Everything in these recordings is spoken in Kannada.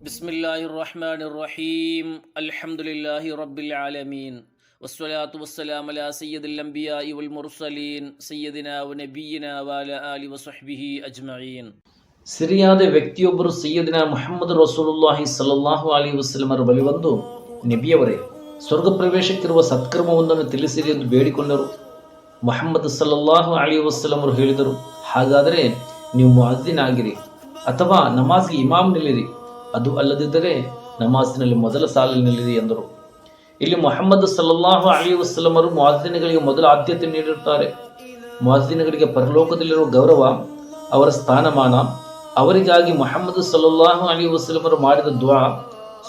بسم الله الرحمن الرحيم الحمد لله رب العالمين والصلاة والسلام على سيد الأنبياء والمرسلين سيدنا ونبينا وعلى آله وصحبه أجمعين ಸಿರಿಯಾದ ವ್ಯಕ್ತಿಯೊಬ್ಬರು ಸೈಯದಿನ ಮುಹಮ್ಮದ್ ರಸೂಲುಲ್ಲಾಹಿ ಸಲ್ಲಲ್ಲಾಹು ಅಲಿ ವಸಲಮರ ಬಳಿ ಬಂದು ನಬಿಯವರೇ ಸ್ವರ್ಗ ಪ್ರವೇಶಕ್ಕಿರುವ ಸತ್ಕರ್ಮವೊಂದನ್ನು ತಿಳಿಸಿರಿ ಎಂದು ಬೇಡಿಕೊಂಡರು. ಮೊಹಮ್ಮದ್ ಸಲ್ಲಲ್ಲಾಹು ಅಲಿ ಅವರು ಹೇಳಿದರು, ಹಾಗಾದರೆ ನೀವು ಮುಅದ್ದಿನ್ ಆಗಿರಿ ಅಥವಾ ನಮಾಜ್ಗೆ ಇಮಾಮ್ ನಿಲ್ಲಿರಿ. ಅದು ಅಲ್ಲದಿದ್ದರೆ ನಮಾಜಿನಲ್ಲಿ ಮೊದಲ ಸಾಲಲ್ಲಿ ನಿಲ್ಲಿರಿ ಎಂದರು. ಇಲ್ಲಿ ಮೊಹಮ್ಮದ್ ಸಲ್ಲಲ್ಲಾಹು ಅಲಿ ವಸಲಮರು ಮುಅದ್ದಿನ್ಗಳಿಗೆ ಮೊದಲ ಆದ್ಯತೆ ನೀಡಿರುತ್ತಾರೆ. ಮುಅದ್ದಿನ್ಗಳಿಗೆ ಪರಲೋಕದಲ್ಲಿರುವ ಗೌರವ, ಅವರ ಸ್ಥಾನಮಾನ, ಅವರಿಗಾಗಿ ಮೊಹಮ್ಮದ್ ಸಲ್ಲಲ್ಲಾಹು ಅಲಿ ಅವರು ಮಾಡಿದ ದುವಾ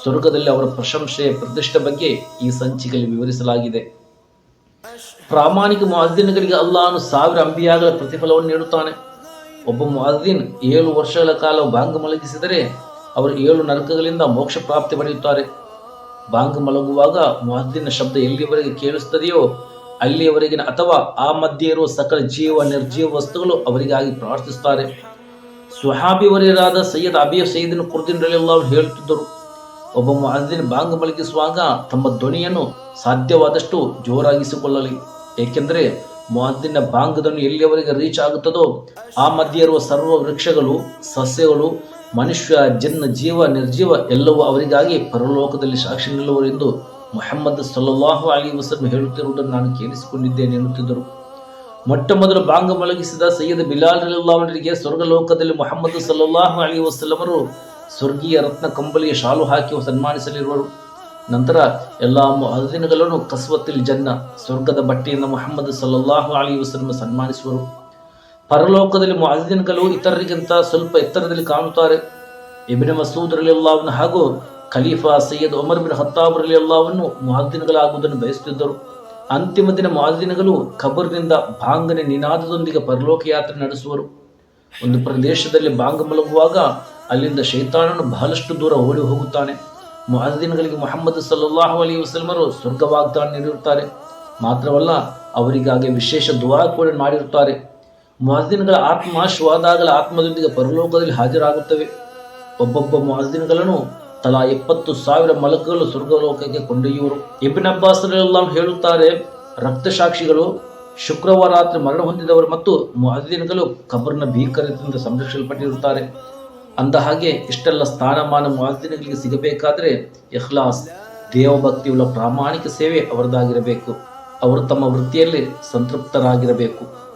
ಸ್ವರ್ಗದಲ್ಲಿ ಅವರ ಪ್ರಶಂಸೆ ಪ್ರತಿಷ್ಠೆ ಬಗ್ಗೆ ಈ ಸಂಚಿಕೆಯಲ್ಲಿ ವಿವರಿಸಲಾಗಿದೆ. ಪ್ರಾಮಾಣಿಕ ಮುಅದ್ದಿನ್ಗಳಿಗೆ ಅಲ್ಲಾನು ಸಾವಿರ ಅಂಬಿಯಾಗಲ ಪ್ರತಿಫಲವನ್ನು ನೀಡುತ್ತಾನೆ. ಒಬ್ಬ ಮುಅದ್ದಿನ್ ಏಳು ವರ್ಷಗಳ ಕಾಲ ಬಾಂಗ್ ಮಲಗಿಸಿದರೆ ಅವರು ಏಳು ನರಕಗಳಿಂದ ಮೋಕ್ಷ ಪ್ರಾಪ್ತಿ ಪಡೆಯುತ್ತಾರೆ. ಬಾಂಗ್ ಮಲಗುವಾಗ ಮುಅದ್ದಿನ ಶಬ್ದ ಎಲ್ಲಿವರೆಗೆ ಕೇಳಿಸುತ್ತದೆಯೋ ಅಲ್ಲಿಯವರೆಗಿನ ಅಥವಾ ಆ ಮಧ್ಯೆ ಇರುವ ಸಕಲ ಜೀವ ನಿರ್ಜೀವ ವಸ್ತುಗಳು ಅವರಿಗಾಗಿ ಪ್ರಾರ್ಥಿಸುತ್ತಾರೆ. ಸುಹಾಬಿವರಿಯರಾದ ಸೈಯದ್ ಅಬಿಯ ಸೈದಿನ ಅವರು ಹೇಳುತ್ತಿದ್ದರು ಒಬ್ಬ ಮುಅದ್ದಿನ್ ಬಾಂಗ್ ಮಲಗಿಸುವಾಗ ತಮ್ಮ ಧ್ವನಿಯನ್ನು ಸಾಧ್ಯವಾದಷ್ಟು ಜೋರಾಗಿಸಿಕೊಳ್ಳಲಿ. ಏಕೆಂದರೆ ಮುಅದ್ದಿನ ಬಾಂಗ್ ಧ್ವನಿ ಎಲ್ಲಿಯವರೆಗೆ ರೀಚ್ ಆಗುತ್ತದೋ, ಆ ಮಧ್ಯೆ ಇರುವ ಸರ್ವ ವೃಕ್ಷಗಳು, ಸಸ್ಯಗಳು, ಮನುಷ್ಯ ಜನ್ನ ಜೀವ, ನಿರ್ಜೀವ ಎಲ್ಲವೂ ಅವರಿಗಾಗಿ ಪರಲೋಕದಲ್ಲಿ ಸಾಕ್ಷಿ ನಿಲ್ಲುವರೆಂದು ಮೊಹಮ್ಮದ್ ಸಲ್ಲಲ್ಲಾಹು ಅಲಿ ವಸಲ್ಮ ಹೇಳುತ್ತಿರುವುದನ್ನು ನಾನು ಕೇಳಿಸಿಕೊಂಡಿದ್ದೇನೆ ಎನ್ನುತ್ತಿದ್ದರು. ಮೊಟ್ಟ ಮೊದಲು ಬಾಂಗ ಮಲಗಿಸಿದ ಸೈಯದ್ ಬಿಲಾಲ್ ರಲಿಲ್ಲಾಹರಿಗೆ ಸ್ವರ್ಗಲೋಕದಲ್ಲಿ ಮೊಹಮ್ಮದ್ ಸಲ್ಲಲ್ಲಾಹು ಅಲಿ ವಸಲ್ಲಮರು ಸ್ವರ್ಗೀಯ ರತ್ನ ಕಂಬಲಿಯ ಶಾಲು ಹಾಕಿ ಸನ್ಮಾನಿಸಲಿರುವರು. ನಂತರ ಎಲ್ಲ ಹದಿನಗಳನ್ನು ಕಸ್ವತ್ತಿಲ್ ಜನ್ನ ಸ್ವರ್ಗದ ಬಟ್ಟೆಯನ್ನು ಮೊಹಮ್ಮದ್ ಸಲ್ಲಲ್ಲಾಹು ಅಲಿ ವಸಲ್ಲಮ ಸನ್ಮಾನಿಸುವರು. ಪರಲೋಕದಲ್ಲಿ ಮುಅದ್ದಿನ್ಗಳು ಇತರರಿಗಿಂತ ಸ್ವಲ್ಪ ಎತ್ತರದಲ್ಲಿ ಕಾಣುತ್ತಾರೆ. ಎಬಿನ ಮಸೂದ್ ಅಲ್ಲಾವನ್ನು ಹಾಗೂ ಖಲೀಫಾ ಸೈಯದ್ ಒಮರ್ ಬಿನ್ ಹತ್ತಾಬ್ ರಲಿಯಲ್ಲಾಹವನ್ನು ಮುಅದ್ದಿನ್ಗಳಾಗುವುದನ್ನು ಬಯಸುತ್ತಿದ್ದರು. ಅಂತಿಮ ದಿನ ಮುಅದ್ದಿನ್ಗಳು ಖಬರ್ನಿಂದ ಬಾಂಗನ ನಿನಾದದೊಂದಿಗೆ ಪರಲೋಕ ಯಾತ್ರೆ ನಡೆಸುವರು. ಒಂದು ಪ್ರದೇಶದಲ್ಲಿ ಬಾಂಗ್ ಮಲಗುವಾಗ ಅಲ್ಲಿಂದ ಶೈತಾನನು ಬಹಳಷ್ಟು ದೂರ ಓಡಿ ಹೋಗುತ್ತಾನೆ. ಮುಅದ್ದಿನ್ಗಳಿಗೆ ಮೊಹಮ್ಮದ್ ಸಲ್ಲಲ್ಲಾಹು ಅಲಿ ವಸಲ್ಮರು ಸ್ವರ್ಗ ವಾಗ್ದಾನ ನೀಡಿರುತ್ತಾರೆ. ಮಾತ್ರವಲ್ಲ ಅವರಿಗಾಗಿ ವಿಶೇಷ ದುವಾ ಕೂಡ ಮಾಡಿರುತ್ತಾರೆ. ಮುಅದ್ದಿನ್ಗಳ ಆತ್ಮ ಶ್ವಾದಾಗಲ ಆತ್ಮದೊಂದಿಗೆ ಪರಲೋಕದಲ್ಲಿ ಹಾಜರಾಗುತ್ತವೆ. ಒಬ್ಬೊಬ್ಬ ಮುಅದ್ದಿನ್ಗಳನ್ನು ತಲಾ ಎಪ್ಪತ್ತು ಸಾವಿರ ಮಲಕಗಳು ಸ್ವರ್ಗಲೋಕಕ್ಕೆ ಕೊಂಡೊಯ್ಯುವರು. ಇಬ್ನ್ ಅಬ್ಬಾಸ್ ಹೇಳುತ್ತಾರೆ ರಕ್ತಸಾಕ್ಷಿಗಳು ಶುಕ್ರವಾರ ರಾತ್ರಿ ಮರಣ ಹೊಂದಿದವರು ಮತ್ತು ಮುಅದ್ದಿನ್ಗಳು ಕಬರ್ನ ಭೀಕರದಿಂದ ಸಂರಕ್ಷಿಸಲ್ಪಟ್ಟಿರುತ್ತಾರೆ. ಅಂದ ಹಾಗೆ ಇಷ್ಟೆಲ್ಲ ಸ್ಥಾನಮಾನ ಮುಅದ್ದಿನ್ಗಳಿಗೆ ಸಿಗಬೇಕಾದರೆ ಇಖ್ಲಾಸ್ ದೇವಭಕ್ತಿಯುಳ್ಳ ಪ್ರಾಮಾಣಿಕ ಸೇವೆ ಅವರದಾಗಿರಬೇಕು. ಅವರು ತಮ್ಮ ವೃತ್ತಿಯಲ್ಲಿ ಸಂತೃಪ್ತರಾಗಿರಬೇಕು.